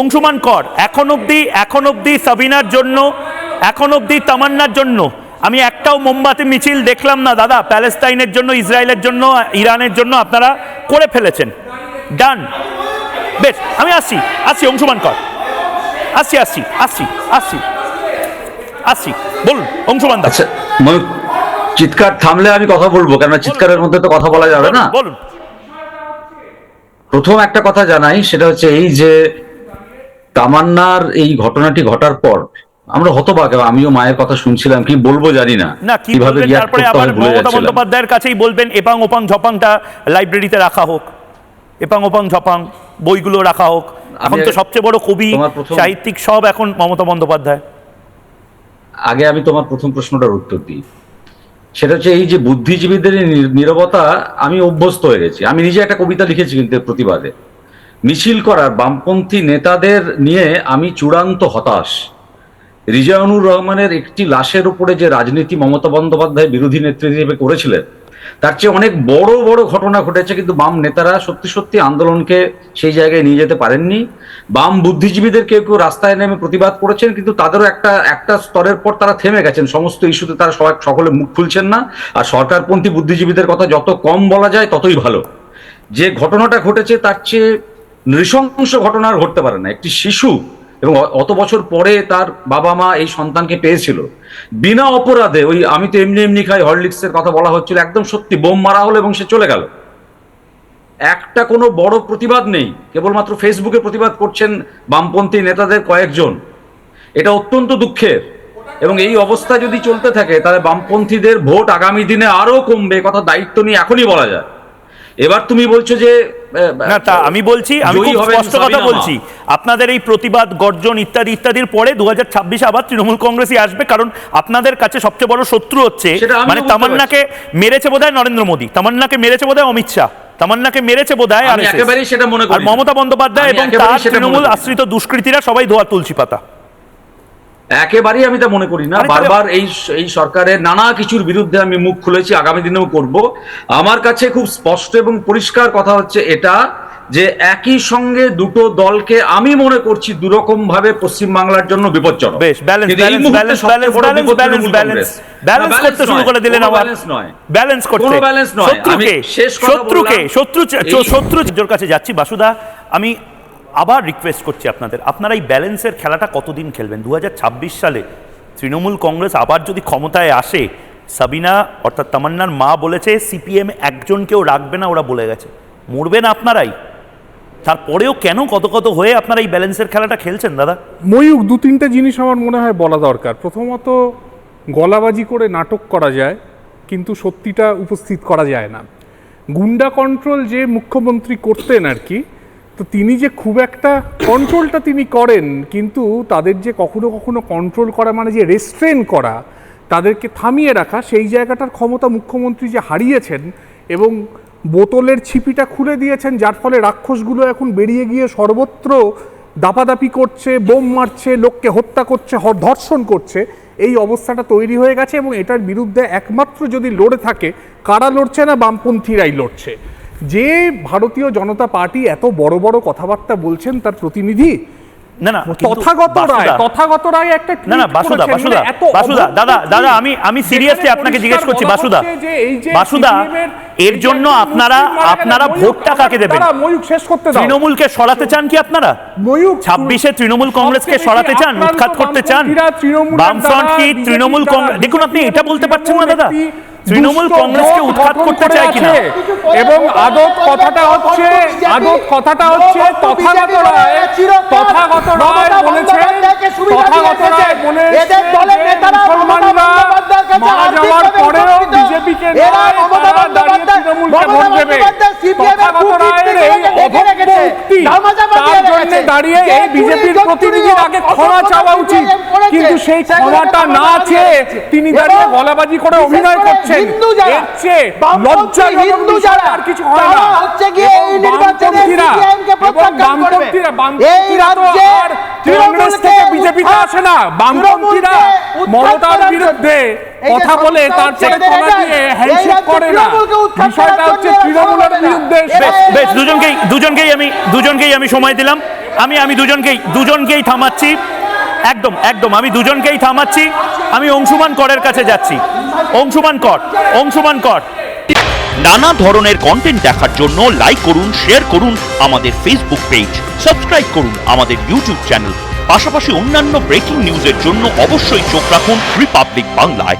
অংশুমান কর এখন অবধি এখন অবধি সাবিনার জন্য এখন অবধি তামান্নার জন্য। আমি একটাও মোমবাতি মিছিল দেখলাম না দাদা প্যালেস্তাইনের জন্য ইসরায়েলের জন্য ইরানের জন্য আপনারা করে ফেলেছেন। ডান বেশ আমি আসছি আসছি অংশুমান কর। আসছি আসছি আসছি আসছি আসছি বলুন অংশুমান দাস আচ্ছা চিৎকার থামলে আমি কথা বলব কেননা চিৎকারের মধ্যে তো কথা বলা যাবে না। বলুন। প্রথম একটা কথা জানাই সেটা হচ্ছে এই যে তামান্নার এই ঘটনাটি ঘটার পর আমরা হতবাক আমিও মায়ের কথা শুনছিলাম কি বলব জানি না। না কীভাবে তারপরে আবার মমতা বন্দ্যোপাধ্যায়ের কাছেই বলবেন এপাং ওপাং ঝপাংটা লাইব্রেরিতে রাখা হোক। এপাং ওপাং ঝপাং বইগুলো রাখা হোক। এখন তো সবচেয়ে বড় কবি সাহিত্যিক সব এখন মমতা বন্দ্যোপাধ্যায়। আগে আমি তোমার প্রথম প্রশ্নটার উত্তর দিই। সেটা হচ্ছে এই যে বুদ্ধিজীবীদের নীরবতা আমি অভ্যস্ত হয়ে গেছি। আমি নিজে একটা কবিতা লিখেছি কিন্তু প্রতিবাদে। মিছিল করার বামপন্থী নেতাদের নিয়ে আমি চূড়ান্ত হতাশ। রিজাউনুর রহমানের একটি লাশের উপরে যে রাজনীতি মমতা বন্দ্যোপাধ্যায় বিরোধী নেত্রী হিসেবে করেছিলেন, তার চেয়ে অনেক বড় বড় ঘটনা ঘটেছে কিন্তু বাম নেতারা সত্যি সত্যি আন্দোলনকে সেই জায়গায় নিয়ে যেতে পারেননি। বাম বুদ্ধিজীবীদের কেউ কেউ রাস্তায় নেমে প্রতিবাদ করেছেন কিন্তু তাদেরও একটা একটা স্তরের পর তারা থেমে গেছেন। সমস্ত ইস্যুতে তারা সবাই, সকলে মুখ খুলছেন না। আর সরকারপন্থী বুদ্ধিজীবীদের কথা যত কম বলা যায় ততই ভালো। যে ঘটনাটা ঘটেছে তার চেয়ে নৃশংস ঘটনা আর ঘটতে পারে না। একটি শিশু এবং অত বছর পরে তার বাবা মা এই সন্তানকে পেয়েছিল। বিনা অপরাধে ওই আমি তো এমনি এমনি খাই, হরলিক্সের কথা বলা হচ্ছিল, একদম সত্যি বোম মারা হলো এবং সে চলে গেল। একটা কোনো বড় প্রতিবাদ নেই। কেবলমাত্র ফেসবুকে প্রতিবাদ করছেন বামপন্থী নেতাদের কয়েকজন। এটা অত্যন্ত দুঃখের। এবং এই অবস্থা যদি চলতে থাকে, তাহলে বামপন্থীদের ভোট আগামী দিনে আরও কমবে, কথা দায়িত্ব নিয়ে এখনই বলা যায়। এবার তুমি বলছো যে না তা আমি বলছি আমি খুব স্পষ্ট কথা বলছি। আপনাদের এই প্রতিবাদ গর্জন ইত্যাদি ইত্যাদির পরে দু হাজার ছাব্বিশে আবার তৃণমূল কংগ্রেসই আসবে কারণ আপনাদের কাছে সবচেয়ে বড় শত্রু হচ্ছে মানে তামান্নাকে মেরেছে বোধহয় নরেন্দ্র মোদী তামান্নাকে মেরেছে বোধহয় অমিত শাহ তামান্নাকে মেরেছে বোধহয় আর মমতা বন্দ্যোপাধ্যায় এবং তার তৃণমূল আশ্রিত দুষ্কৃতীরা সবাই ধোয়া তুলসী পাতা। একেবারেই আমি তা মনে করি না। বারবার এই এই সরকারের নানা কিছুর বিরুদ্ধে আমি মুখ খুলেছি আগামী দিনেও করব। আমার কাছে খুব স্পষ্ট এবং পরিষ্কার কথা হচ্ছে এটা যে একই সঙ্গে দুটো দলকে আমি মনে করছি দুরকম ভাবে পশ্চিমবাংলার জন্য বিপজ্জনক। বেশ balance balance balance balance balance balance balance করতে শুরু নয়, করে দিলেন আবার ব্যালেন্স করতে। কোনো balance নয়। শত্রুকে শত্রুকে শত্রু শত্রু কাছে যাচ্ছি বাসুদা আমি আবার রিকোয়েস্ট করছি আপনাদের। আপনারা এই ব্যালেন্সের খেলাটা কতদিন খেলবেন? দু হাজার ছাব্বিশ সালে তৃণমূল কংগ্রেস আবার যদি ক্ষমতায় আসে, সাবিনা অর্থাৎ তামান্নার মা বলেছে, সিপিএম একজনকেও রাখবে না, ওরা বলে গেছে। মরবেন আপনারাই। তারপরেও কেন কত কত হয়ে আপনারা এই ব্যালেন্সের খেলাটা খেলছেন, দাদা? ময়ূক দু তিনটে জিনিস আমার মনে হয় বলা দরকার। প্রথমত, গলাবাজি করে নাটক করা যায়, কিন্তু সত্যিটা উপস্থিত করা যায় না। গুন্ডা কন্ট্রোল যে মুখ্যমন্ত্রী করতেন আর কি তো তিনি যে খুব একটা কন্ট্রোলটা তিনি করেন, কিন্তু তাদের যে কখনো কখনো কন্ট্রোল করা মানে যে রেস্ট্রেন করা, তাদেরকে থামিয়ে রাখা, সেই জায়গাটার ক্ষমতা মুখ্যমন্ত্রী যে হারিয়েছেন এবং বোতলের ছিপিটা খুলে দিয়েছেন, যার ফলে রাক্ষসগুলো এখন বেরিয়ে গিয়ে সর্বত্র দাপাদাপি করছে, বোম মারছে, লোককে হত্যা করছে ধর্ষণ করছে, এই অবস্থাটা তৈরি হয়ে গেছে এবং এটার বিরুদ্ধে একমাত্র যদি লড়ে থাকে, কারা লড়ছে না বামপন্থীরাই লড়ছে? যে ভারতীয় জনতা পার্টি এত বড় বড় কথাবার্তা বলছেন তার প্রতিনিধি না না তথাগত রায় তথাগত রায় একটা না না বাসুদা বাসুদা মানে বাসুদা দাদা দাদা আমি আমি সিরিয়াসলি আপনাকে জিজ্ঞেস করছি বাসুদা বাসুদা এর জন্য আপনারা আপনারা ময়ূক, ভোটটা কাকে দেবেন? শেষ করতে তৃণমূলকে সরাতে চান কি আপনারা? ময়ূক ছাব্বিশে তৃণমূল কংগ্রেসকে সরাতে চান উৎখাত করতে চান? বামফ্রন্ট কি তৃণমূল কংগ্রেস দেখুন আপনি এটা বলতে পারছেন না দাদা। তৃণমূল কংগ্রেসকে উৎখাত করতে করে চায় কিনা? এবং আদত কথাটা হচ্ছে আদত কথাটা হচ্ছে তথাগত রায় তথাগত রায় বলেছেন তথাগত রায় বলেছেন মুসলমানরা মারা যাওয়ার পরেও বিজেপিকে দাঁড়িয়ে এই বিজেপির প্রতিনিধির আগে ক্ষমা চাওয়া উচিত। কিন্তু সেই ক্ষমাটা না চেয়ে তিনি দাঁড়িয়ে গলাবাজি করে অভিনয় করছেন হিন্দু যারা, আর কিছু হয় না। হচ্ছে গিয়ে এবং এই নির্বাচনে বামপন্থীরা CPM কে এবং প্রত্যাখ্যান করবে। এই রাজ্যে আর থেকে বিজেপিতে আসে না। বামপন্থীরা মমতার বিরুদ্ধে কথা বলে তলা এদের দিয়ে হ্যান্ডশেক করে না। বিষয়টা হচ্ছে তৃণমূলের বিরুদ্ধে বেশ দুজনকেই দুজনকেই আমি দুজনকেই আমি সময় দিলাম। আমি আমি দুজনকেই দুজনকেই থামাচ্ছি। একদম একদম আমি দুজনকেই থামাচ্ছি। আমি অংশুমান করের কাছে যাচ্ছি। অংশুমান কর অংশুমান কর। নানা ধরনের কন্টেন্ট দেখার জন্য লাইক করুন শেয়ার করুন আমাদের ফেসবুক পেজ সাবস্ক্রাইব করুন আমাদের ইউটিউব চ্যানেল পাশাপাশি অন্যান্য ব্রেকিং নিউজের জন্য অবশ্যই চোখ রাখুন রিপাবলিক বাংলায়